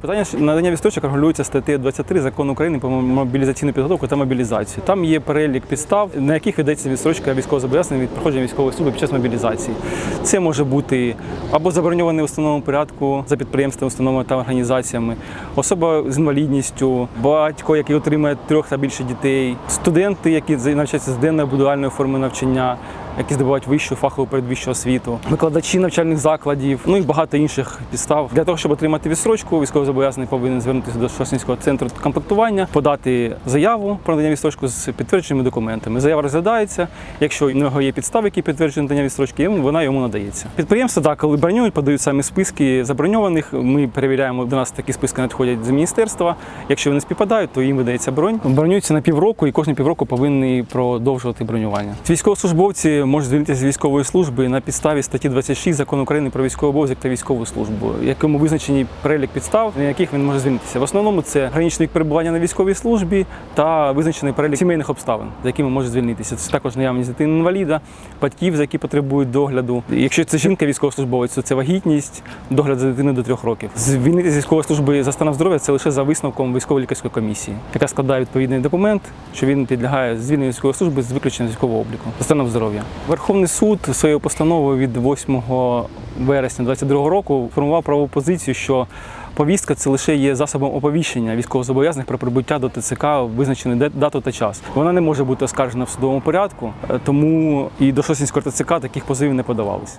Питання надання відстрочок регулюється статтею 23 закону України про мобілізаційну підготовку та мобілізацію. Там є перелік підстав, на яких видається відстрочка військовозобов'язаних від проходження військової служби під час мобілізації. Це може бути або заброньований в установленому порядку за підприємствами, установами та організаціями, особа з інвалідністю, батько, який отримує трьох та більше дітей, студенти, які навчаються з денної будувальної форми навчання. Які здобувають вищу фахову передвищу освіту, викладачі навчальних закладів, ну і багато інших підстав. Для того, щоб отримати відстрочку, військовозобов'язаний повинен звернутися до Шосткинського центру комплектування, подати заяву про надання відстрочку з підтвердженими документами. Заява розглядається. Якщо в нього є підстави, які підтверджують надання відстрочки, вона йому надається. Підприємства так, коли бронюють, подають самі списки заброньованих. Ми перевіряємо, до нас такі списки надходять з міністерства. Якщо вони співпадають, то їм видається бронь. Бронюються на півроку, і кожні півроку повинні продовжувати бронювання. Військовослужбовці можуть звільнитися з військової служби на підставі статті 26 закону України про військовий обов'язок та військову службу, якому визначені перелік підстав, на яких він може звільнитися. В основному це граничний перебування на військовій службі та визначений перелік сімейних обставин, за якими може звільнитися. Це також наявність дитини інваліда, батьків, за які потребують догляду. Якщо це жінка військовослужбовець, то це вагітність, догляд за дитиною до трьох років. Звільнитися з військової служби за станом здоров'я це лише за висновком військово-лікарської комісії, яка складає відповідний документ, що він підлягає звільненню військової служби з виключенням військового обліку за станом здоров'я. Верховний суд своєю постановою від 8 вересня 2022 року формував правову позицію, що повістка це лише є засобом оповіщення військовозобов'язаних про прибуття до ТЦК в визначений дату та час. Вона не може бути оскаржена в судовому порядку, е, тому і до Шосінського ТЦК таких позовів не подавалося.